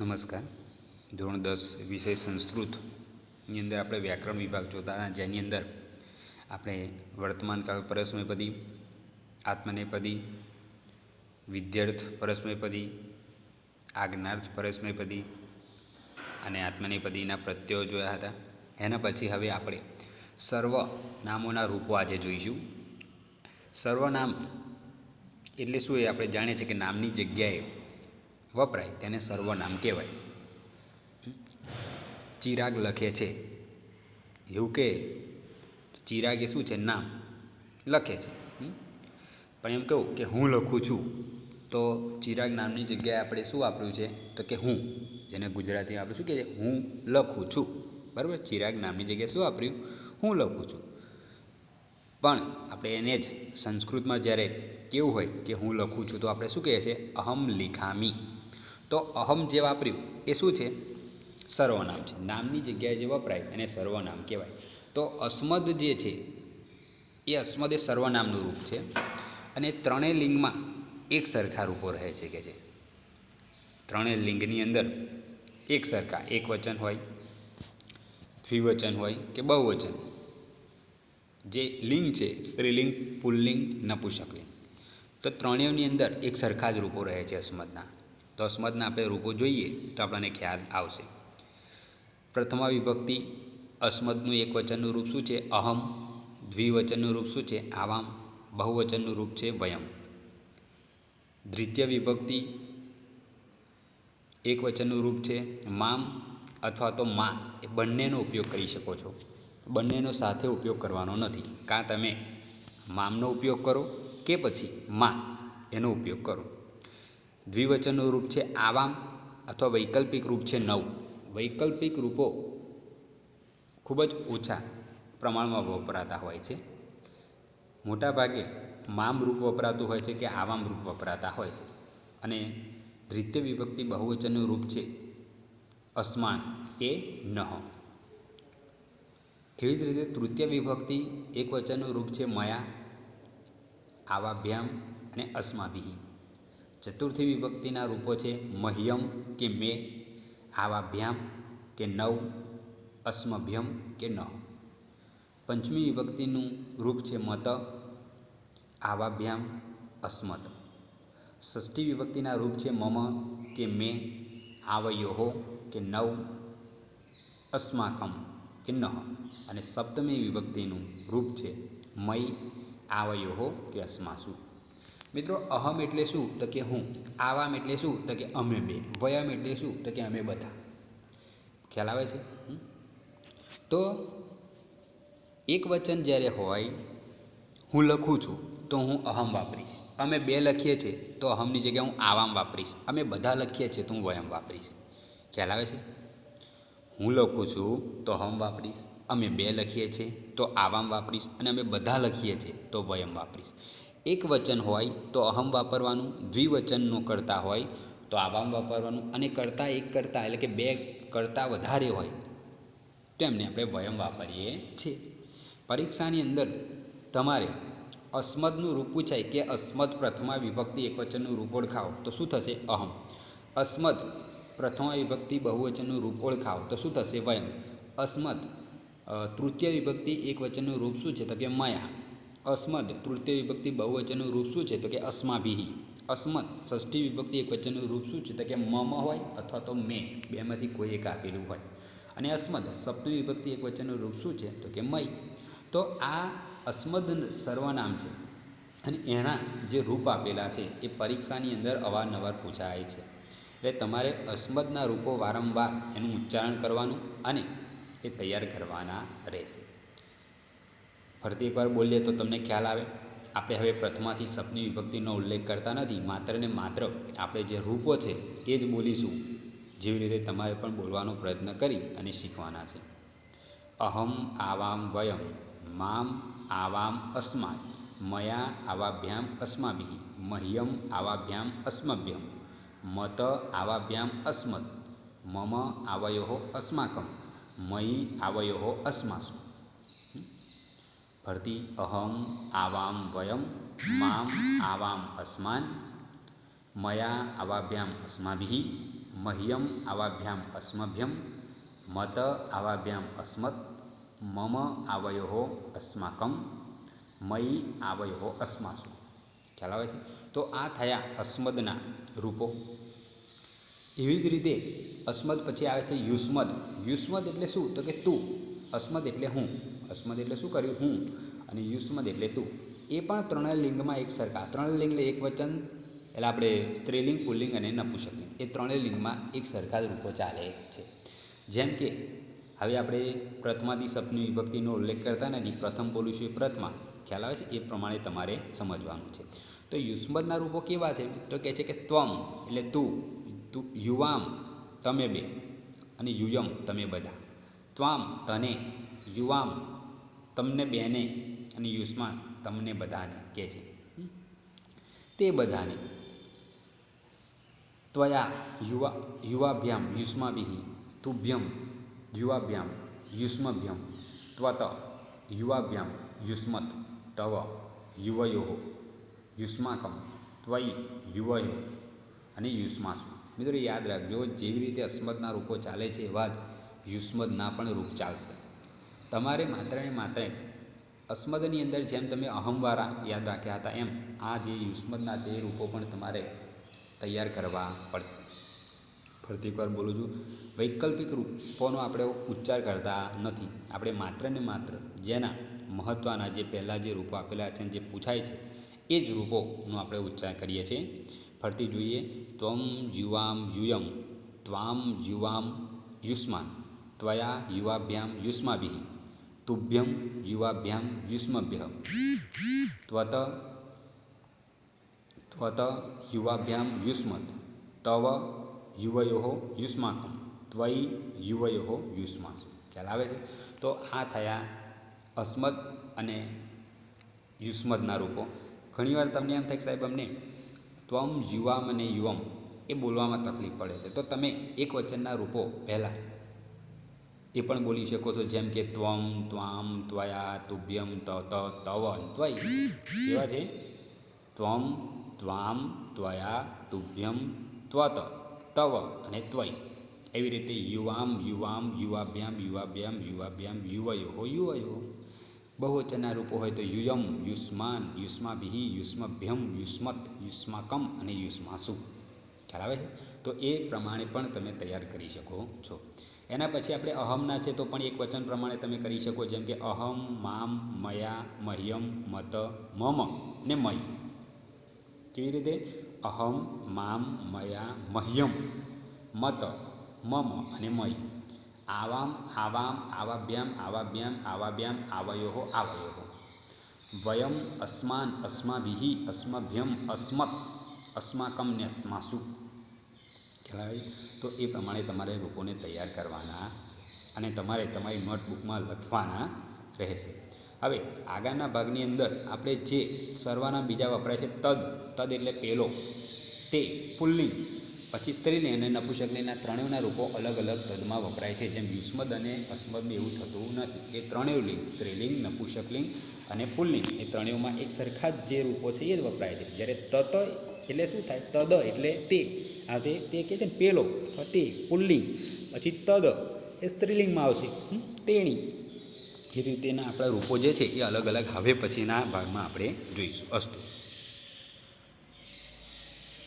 નમસ્કાર. ધોરણ દસ, વિષય સંસ્કૃતની અંદર આપણે વ્યાકરણ વિભાગ જોતા હતા, જેની અંદર આપણે વર્તમાનકાળ પરસ્મયપદી, આત્મનેપદી, વિદ્યાર્થ પરસ્મયપદી, આજ્ઞાર્થ પરસ્મયપદી અને આત્મનેપદીના પ્રત્યયો જોયા હતા. એના પછી હવે આપણે સર્વ નામોના રૂપો આજે જોઈશું. સર્વનામ એટલે શું એ આપણે જાણીએ છીએ કે નામની જગ્યાએ વપરાય, તેને સર્વનામ કહેવાય. ચિરાગ લખે છે, એવું કે ચિરાગ એ શું છે, નામ લખે છે? પણ એમ કહું કે હું લખું છું, તો ચિરાગ નામની જગ્યાએ આપણે શું વાપર્યું છે, તો કે હું, જેને ગુજરાતીમાં આપણે શું કહે છે હું લખું છું. બરાબર? ચિરાગ નામની જગ્યાએ શું વાપર્યું? હું લખું છું. પણ આપણે એને જ સંસ્કૃતમાં જ્યારે કેવું હોય કે હું લખું છું, તો આપણે શું કહીએ છીએ? અહમ લિખામી. તો અહમ જે વાપર્યું એ શું છે? સર્વનામ છે. નામની જગ્યાએ જે વપરાય એને સર્વનામ કહેવાય. તો અસ્મદ જે છે, એ અસ્મદ એ સર્વનામનું રૂપ છે અને ત્રણેય લિંગમાં એક સરખા રૂપો રહે છે કે છે. ત્રણેય લિંગની અંદર એક સરખા, એક વચન હોય, દ્વિવચન હોય કે બહુવચન. જે લિંગ છે, સ્ત્રીલિંગ, પુલ્લિંગ, નપુંસકલિંગ. તો ત્રણેયની અંદર એક સરખા જ રૂપો રહે છે અસ્મદના. તો અસ્મદના આપણે રૂપો જોઈએ તો આપણને ખ્યાલ આવશે. પ્રથમા વિભક્તિ અસ્મદનું એક વચનનું રૂપ શું છે? અહમ. દ્વિવચનનું રૂપ શું છે? આવામ. બહુવચનનું રૂપ છે? વયમ. દ્વિતીય વિભક્તિ, એક વચનનું રૂપ છે? મામ અથવા તો મા. એ બંનેનો ઉપયોગ કરી શકો છો. બંનેનો સાથે ઉપયોગ કરવાનો નથી. કાં તમે મામનો ઉપયોગ કરો કે પછી મા એનો ઉપયોગ કરો. દ્વિવચનનું રૂપ છે આવામ અથવા વૈકલ્પિક રૂપ છે નવ. વૈકલ્પિક રૂપો ખૂબ જ ઓછા પ્રમાણમાં વપરાતા હોય છે. મોટાભાગે મામ રૂપ વપરાતું હોય છે કે આવામ રૂપ વપરાતા હોય છે. અને દ્વિતીય વિભક્તિ બહુવચનનું રૂપ છે અસમાન એ નહ. એવી જ રીતે તૃતીય વિભક્તિ એક વચનનું રૂપ છે મયા, આવાભ્યામ અને અસ્માભિહી. ચતુર્થી વિભક્તિના રૂપો છે મહ્યમ કે મે આવાભ્યામ કે નવ અસ્મભ્યમ કે ન. પંચમી વિભક્તિનું રૂપ છે મત આવાભ્યામ અસ્મત ષષ્ઠી વિભક્તિના રૂપ છે મમ કે મે, આવયોહો કે નવ અસ્માકમ કે ન અને સપ્તમી વિભક્તિનું રૂપ છે મય, આવયોહો કે અસ્માસુ મિત્રો, અહમ એટલે શું? તો કે હું. આવામ એટલે શું? તો કે અમે બે. વયમ એટલે શું? તો કે અમે બધા. ખ્યાલ આવે છે? હમ? તો એક વચન જ્યારે હોય, હું લખું છું, તો હું અહમ વાપરીશ. અમે બે લખીએ છીએ તો અહમની જગ્યાએ હું આવામ વાપરીશ. અમે બધા લખીએ છીએ તો હું વયમ વાપરીશ. ખ્યાલ આવે છે? હું લખું છું, તો અહમ વાપરીશ. અમે બે લખીએ છીએ તો આવામ વાપરીશ. અને અમે બધા લખીએ છીએ તો વયમ વાપરીશ. એક વચન હોય તો અહમ વાપરવાનું, દ્વિવચનનો કરતા હોય તો આવામ વાપરવાનું અને કરતાં એક કરતાં એટલે કે બે કરતાં વધારે હોય તો એમને આપણે વયમ વાપરીએ છીએ. પરીક્ષાની અંદર તમારે અસ્મદનું રૂપ પૂછાય કે અસ્મદ પ્રથમા વિભક્તિ એકવચનનું રૂપ ઓળખાવો તો શું થશે? અહમ. અસ્મદ પ્રથમા વિભક્તિ બહુવચનનું રૂપ ઓળખાવો તો શું થશે? વયમ. અસ્મદ તૃતીય વિભક્તિ એકવચનનું રૂપ શું છે? તો કે મયા. અસ્મદ તૃતીય વિભક્તિ બહુવચનનું રૂપ શું છે? તો કે અસ્માભિહી. અસ્મદ ષષ્ઠી વિભક્તિ એક વચનનું રૂપ શું છે? તો કે મમ હોય અથવા તો મે. બેમાંથી કોઈ એક આપેલું હોય. અને અસ્મદ સપ્તમી વિભક્તિ એક વચનનું રૂપ શું છે? તો કે મય. તો આ અસ્મદ સર્વનામ છે. અને એના જે રૂપ આપેલા છે એ પરીક્ષાની અંદર અવારનવાર પૂછાય છે. એટલે તમારે અસ્મદના રૂપો વારંવાર એનું ઉચ્ચારણ કરવાનું અને એ તૈયાર કરવાના રહેશે. ફરતી પર બોલીએ તો તમને ખ્યાલ આવે. આપણે હવે પ્રથમાથી સપની વિભક્તિનો ઉલ્લેખ કરતા નથી, માત્ર ને માત્ર આપણે જે રૂપો છે એ જ બોલીશું. જેવી રીતે તમારે પણ બોલવાનો પ્રયત્ન કરી અને શીખવાના છે. અહમ આવામ વયમ, મામ આવામ અસ્માત મયા આવાભ્યામ અસ્માભિ, મહ્યમ આવાભ્યામ અસ્મભ્યમ, મત આવાભ્યામ અસ્મદ, મમ આવયો અસ્માકમ, મયી આવયો અસ્માસુ. ફરતી અહમ આવામ વયમ મામ આવામ અસ્માન મયા આવાભ્યામ અસ્માભિ મહ્યમ આવાભ્યામ અસ્મભ્યમ મત આવાભ્યામ અસ્મત મમ આવયો અસ્માકમ મયી આવયો અસ્માસુ ખ્યાલ આવે છે તો આ થયા અસ્મદના રૂપો એવી જ રીતે અસ્મદ પછી આવે છે યુસ્મદ યુસ્મદ એટલે શું તો કે તું અસ્મદ એટલે હું. અસ્મદ એટલે શું કર્યું? હું. અને યુસ્મદ એટલે તું. એ પણ ત્રણેય લિંગમાં એક સરખા. ત્રણેય લિંગ એટલે એક વચન, એટલે આપણે સ્ત્રીલિંગ પુલ્લિંગ અને નપુંસકલિંગ એ ત્રણેય લિંગમાં એક સરખા રૂપો ચાલે છે. જેમ કે, હવે આપણે પ્રથમાથી સપની વિભક્તિનો ઉલ્લેખ કરતા નથી. પ્રથમ બોલીશું એ પ્રથમા. ખ્યાલ આવે છે? એ પ્રમાણે તમારે સમજવાનું છે. તો યુસ્મદના રૂપો કેવા છે? તો કહે છે કે ત્વમ, એટલે તું યુવામ, તમે બે. અને યુયમ, તમે બધા. ત્વામ તને યુવામ તમને બેને અને યુષ્માન તમને બધાને કહે છે. તે બધાને ત્વયા યુવા, યુવાભ્યામ યુષ્માભિ તુભ્યમ યુવાભ્યામ યુષ્મભ્યમ ત્વત યુવાભ્યામ યુષ્મત તવ યુવયો યુષ્માકમ ત્વયિ યુવયો અને યુષ્માસુ. મિત્રો યાદ રાખજો, જેવી રીતે અસ્મદના રૂપો ચાલે છે એવા જ યુષ્મદના પણ રૂપ ચાલશે. તમારે માત્ર ને માત્ર અસ્મદની અંદર જેમ તમે અહમવારા યાદ રાખ્યા હતા એમ આ જે યુષ્મદના છે એ રૂપો પણ તમારે તૈયાર કરવા પડશે. ફરીથી એકવાર બોલું છું, વૈકલ્પિક રૂપોનો આપણે ઉચ્ચાર કરતા નથી. આપણે માત્ર ને માત્ર જેના મહત્ત્વના જે પહેલાં જે રૂપો આપેલા છે જે પૂછાય છે, એ જ રૂપોનો આપણે ઉચ્ચાર કરીએ છીએ. ફરતી જોઈએ, ત્વમ જીવામ યુયમ ત્વામ જુવામ યુષ્માન. ત્વયા યુવાભ્યામ યુષ્માભિ તુભ્યમ યુવાભ્યામ યુષ્મભ્ય ત્વત ત્વત યુવાભ્યામ યુષ્મત તવ યુવયો યુષ્માકમ ત્વયી યુવયો યુષ્માસુ ખ્યાલ આવે છે? તો આ થયા અસ્મદ અને યુષ્મદના રૂપો. ઘણીવાર તમને એમ થાય કે સાહેબ અમને ત્વમ, યુવામ અને યુવમ એ બોલવામાં તકલીફ પડે છે. તો તમે એક વચનના રૂપો પહેલાં એ પણ બોલી શકો છો, જેમ કે ત્વમ, ત્વામ, ત્વયા, તુભ્યમ, ત ત તવ ત્વય. કેવા છે? ત્વમ, ત્વામ, ત્વયા, તુભ્યમ, ત્વત, તવ અને ત્વય. એવી રીતે યુવામ યુવામ, યુવાભ્યામ યુવાભ્યામ યુવાભ્યામ, યુવયો યુવયો. બહુવચનના રૂપો હોય તો યુયમ, યુષ્માન, યુષ્માભિહિ, યુષ્મભ્યમ, યુષ્મત, યુષ્માકમ અને યુષ્માસુ. ખ્યાલ આવે છે? તો એ પ્રમાણે પણ તમે તૈયાર કરી શકો છો. એના પછી આપણે અહમના છે તો પણ એક વચન પ્રમાણે તમે કરી શકો, જેમ કે અહમ, મામ, મયા, મહ્યમ, મત, મમ ને મય. કેવી રીતે? અહમ, મામ, મયા, મહ્યમ, મત, મમ અને મય. આવામ આવામ, આવાભ્યામ આવાભ્યામ આવાભ્યામ, આવયોહો આવયોહો. વયમ, અસ્માન, અસ્માભિહિ, અસ્મભ્યમ, અસ્મત, અસ્માકમ ને અસ્માસુ ખ્યાલ તો એ પ્રમાણે તમારે લોકોને તૈયાર કરવાના છે અને તમારે તમારી નોટબુકમાં લખવાના રહેશે. હવે આગળના ભાગની અંદર આપણે જે સર્વાના બીજા વપરાય છે તદ તદ એટલે પેલો, તે, પુલ્લિંગ. પછી સ્ત્રીલિંગ અને નપુંસકલિંગના ત્રણેયના રૂપો અલગ અલગ તદમાં વપરાય છે. જેમ યુષ્મદ અને અસ્મદ એવું થતું નથી. એ ત્રણેય લિંગ, સ્ત્રીલિંગ, નપુસકલિંગ અને પુલ્લિંગ એ ત્રણેયમાં એક સરખા જ જે રૂપો છે એ જ વપરાય છે. જ્યારે તત એટલે શું થાય? તદ એટલે તે. હવે તે કહે છે ને પેલો, તે પુલ્લિંગ. પછી તદ, એ સ્ત્રીલિંગમાં આવશે? તેણી. એ રીતેના આપણા રૂપો જે છે એ અલગ અલગ હવે પછીના ભાગમાં આપણે જોઈશું અસ્તુ.